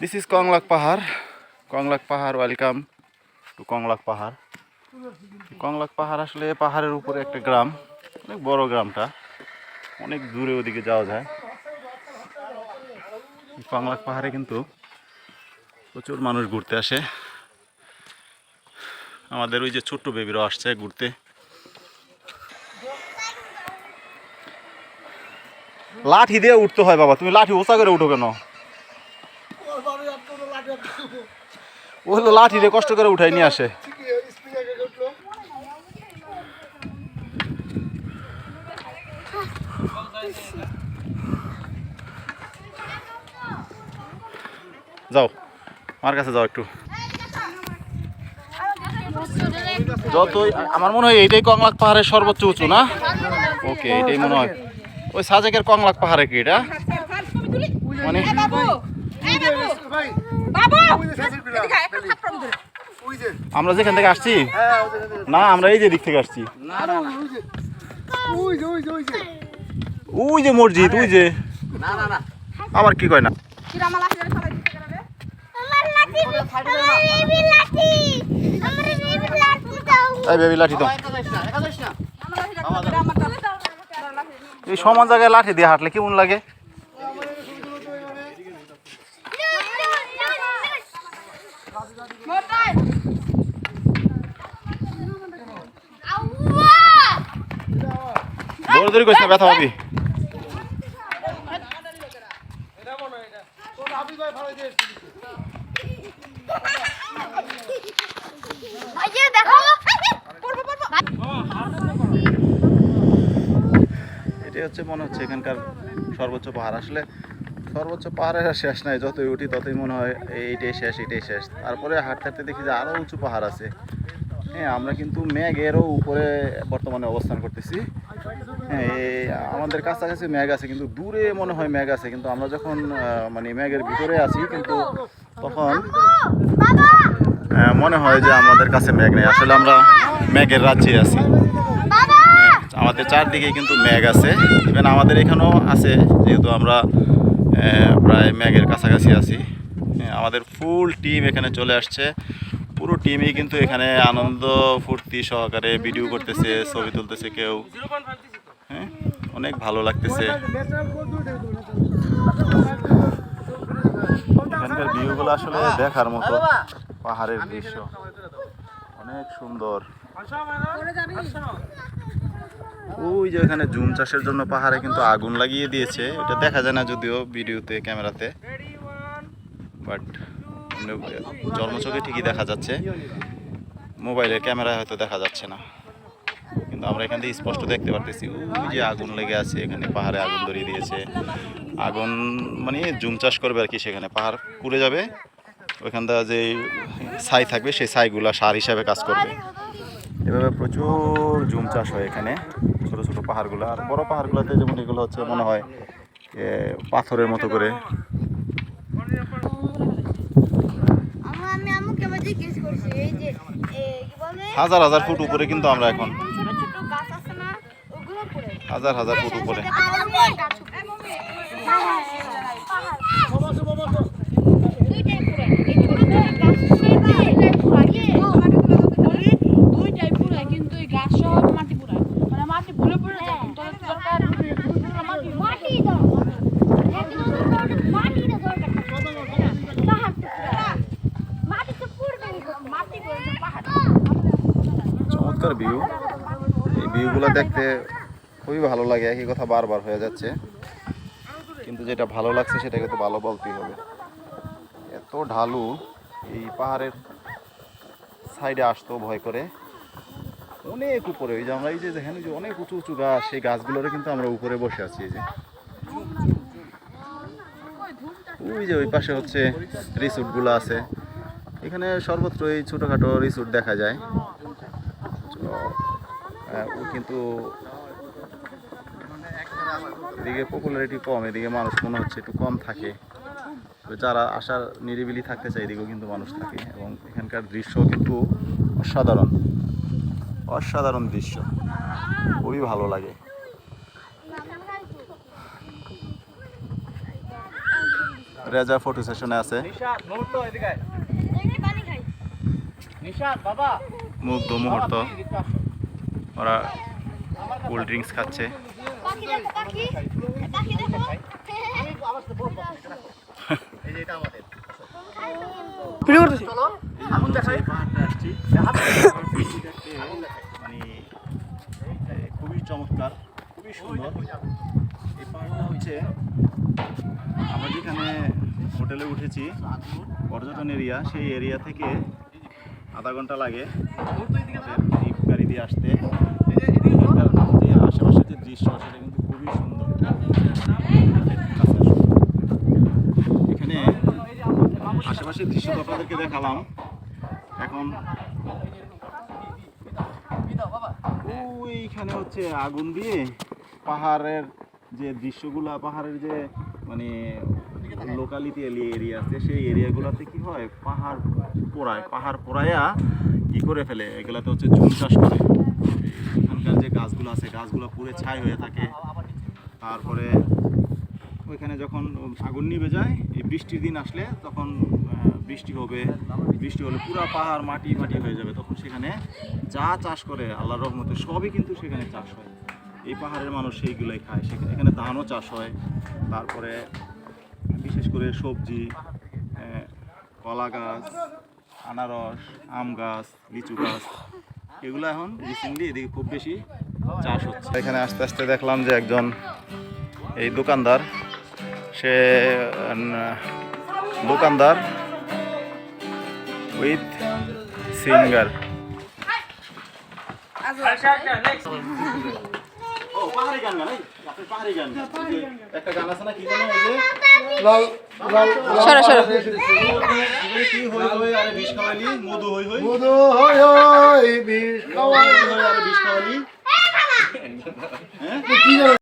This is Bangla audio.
দিস ইজ কংলাক পাহাড় কংলাক পাহাড় ওয়েলকাম টু কংলাক পাহাড় কংলাক পাহাড় আসলে পাহাড়ের উপরে একটা গ্রাম। অনেক বড় গ্রামটা। অনেক দূরে ওদিকে যাওয়া যায়। কংলাক পাহাড়ে কিন্তু প্রচুর মানুষ ঘুরতে আসে। আমাদের ওই যে ছোট্ট বেবিরাও আসছে ঘুরতে। লাঠি দিয়ে উঠতে হয় বাবা। তুমি লাঠি ওসা করে উঠো কেন? ও হলো লাঠি রে কষ্ট করে উঠাই নিয়ে আসে। যাও আমার কাছে যাও একটু। যতই, আমার মনে হয় এইটাই কংলাক পাহাড়ের সর্বোচ্চ উঁচু, না? ওকে এটাই মনে হয়। ওই সাজেকের কংলাক পাহাড়ে কি এটা? মানে আমরা যেখান থেকে আসছি? না আমরা এই যে দিক থেকে আসছি। ওই যে। মসজিদ ওই যে। আবার কি কয় না? এই বেবি লাঠি তো এই সমান জায়গায় লাঠি দিয়ে হাঁটলে কেমন লাগে? দৌড়াদৌড়ি করিস না ব্যথা পাবি। এটাই হচ্ছে মনে হচ্ছে এখানকার সর্বোচ্চ পাহাড়। আসলে সর্বোচ্চ পাহাড়ের শেষ নাই, যতই উঠি ততই মনে হয় এইটাই শেষ এটাই শেষ। তারপরে হাঁটতে হাঁটতে দেখি যে আরও উঁচু পাহাড় আছে। হ্যাঁ আমরা কিন্তু ম্যাগেরও উপরে বর্তমানে অবস্থান করতেছি। হ্যাঁ আমাদের কাছাকাছি ম্যাগ আছে, কিন্তু দূরে মনে হয় ম্যাগ আছে। কিন্তু আমরা যখন মানে ম্যাগের ভিতরে আছি, কিন্তু তখন মনে হয় যে আমাদের কাছে ম্যাগ নেই। আসলে আমরা ম্যাগের রাজ্যে আছি। আমাদের চারদিকে কিন্তু ম্যাগ আছে। ইভেন আমাদের এখানেও আছে, যেহেতু আমরা প্রায় ম্যাগের কাছাকাছি আছি। হ্যাঁ, আমাদের ফুল টিম এখানে চলে আসছে। পুরো টিমই কিন্তু এখানে আনন্দ ফুর্তি সহকারে ভিডিও করতেছে ছবি তুলতেছে কেউ। হ্যাঁ অনেক ভালো লাগতেছে। এখানকার ভিউগুলো আসলে দেখার মতো। পাহাড়ের দৃশ্য। অনেক সুন্দর। ওই যে এখানে জুম চাষের জন্য পাহাড়ে কিন্তু আগুন লাগিয়ে দিয়েছে। এটা দেখা যায় না যদিও ভিডিওতে, ক্যামেরাতে। বাট জন্মচোখে ঠিকই দেখা যাচ্ছে। মোবাইলের ক্যামেরায় হয়তো দেখা যাচ্ছে না। কিন্তু আমরা এখান থেকে স্পষ্ট দেখতে পারতেছি, ওই যে আগুন লেগে আছে, এখানে পাহাড়ে আগুন ধরিয়ে দিয়েছে। আগুন মানে জুম চাষ করবে আর কি সেখানে। পাহাড় পুড়ে যাবে ওইখানটা যে ছাই থাকবে, সেই ছাইগুলা সার হিসাবে কাজ করবে। এভাবে প্রচুর জুম চাষ হয় এখানে, ছোট ছোট পাহাড়গুলো। আর বড় পাহাড়গুলোতে যেমন এগুলো হচ্ছে মনে হয় পাথরের মতো করে। হাজার হাজার ফুট উপরে কিন্তু আমরা এখন। হাজার হাজার ফুট উপরে দুইটাই পড়ে এই ছোট ছোট গাছ দুইটাই পড়ে দুইটাই পুরা কিন্তু এই গাছ সব মাটি পুরা মানে মাটি ভুলে পড়ে যখন তোর দরকার মাটি মাটি দাও একদম মাটি দাও দরকার পাহাড় তো পুরা মাটি তো পড়বে মাটি পড়ে পাহাড় চমৎকার ভিউ। এই ভিউগুলো দেখতে খুবই ভালো লাগে একই কথা বারবার হয়ে যাচ্ছে। কিন্তু যেটা ভালো লাগছে সেটাকে কিন্তু ভালো বলতেই হবে। এত ঢালু এই পাহাড়ের সাইডে আসতো ভয় করে। অনেক উপরে ওই যে আমরা এই যে দেখেন যে অনেক উঁচু উঁচু গাছ সেই গাছগুলোরে কিন্তু আমরা উপরে বসে আছি এই যে। ওই যে ওই পাশে হচ্ছে রিসোর্টগুলো আছে। এখানে সর্বত্র এই ছোটোখাটো রিসোর্ট দেখা যায়। তো, কিন্তু এদিকে পপুলারিটি কম এদিকে মানুষ মনে হচ্ছে একটু কম থাকে। যারা আসার নিরিবিলি থাকতে চায় এদিকেও কিন্তু মানুষ থাকে এবং এখানকার দৃশ্য কিন্তু অসাধারণ। অসাধারণ দৃশ্য। খুবই ভালো লাগে। রেজা ফটো সেশনে আছে। দেখি পানি খাই। মুগ্ধ মুহূর্ত ওরা কোল্ড ড্রিঙ্কস খাচ্ছে। মানে খুবই চমৎকার খুবই সুন্দর। এই পাহাড়টা হচ্ছে আমরা যেখানে হোটেলে উঠেছি পর্যটন এরিয়া সেই এরিয়া থেকে আধা ঘণ্টা লাগে। জিপ গাড়ি দিয়ে আসতে এখানকার যে আশেপাশের যে দৃশ্য সেটা কিন্তু খুবই সুন্দর কাছে আসুন। এখানে আশেপাশের দৃশ্য আপনাদেরকে দেখালাম। এখন ওইখানে হচ্ছে আগুন দিয়ে পাহাড়ের যে দৃশ্যগুলা, পাহাড়ের যে মানে লোকালিটি এরিয়া আছে, সেই এরিয়াগুলোতে কি হয়? পাহাড় পোড়ায়। পাহাড় পোড়ায়া কি করে ফেলে? এগুলাতে হচ্ছে ঝুম চাষ করে। এখানকার যে গাছগুলো আছে, গাছগুলো পুরো ছাই হয়ে থাকে। তারপরে ওইখানে যখন আগুন নিভে যায়, এই বৃষ্টির দিন আসলে তখন বৃষ্টি হবে, বৃষ্টি হলে পুরো পাহাড়, মাটি মাটি হয়ে যাবে তখন সেখানে যা চাষ করে আল্লাহর রহমতে সবই কিন্তু সেখানে চাষ হয়। এই পাহাড়ের মানুষ সেইগুলোই খায়, সেখানে, এখানে ধানও চাষ হয়, তারপরে বিশেষ করে সবজি কলা গাছ, আনারস, আম গাছ, লিচু গাছ, এগুলো এখন রিসেন্টলি এদিকে খুব বেশি চাষ হচ্ছে। এখানে আস্তে আস্তে দেখলাম যে একজন এই দোকানদার, সে দোকানদার উইথ সিঙ্গার। ও পাহাড়ি গান গান আপনি পাহাড়ি গান একটা গান আছে না কি জানো ওই যে সরো সরো কি হই হই আরে বিষ খাওয়ালি। মধু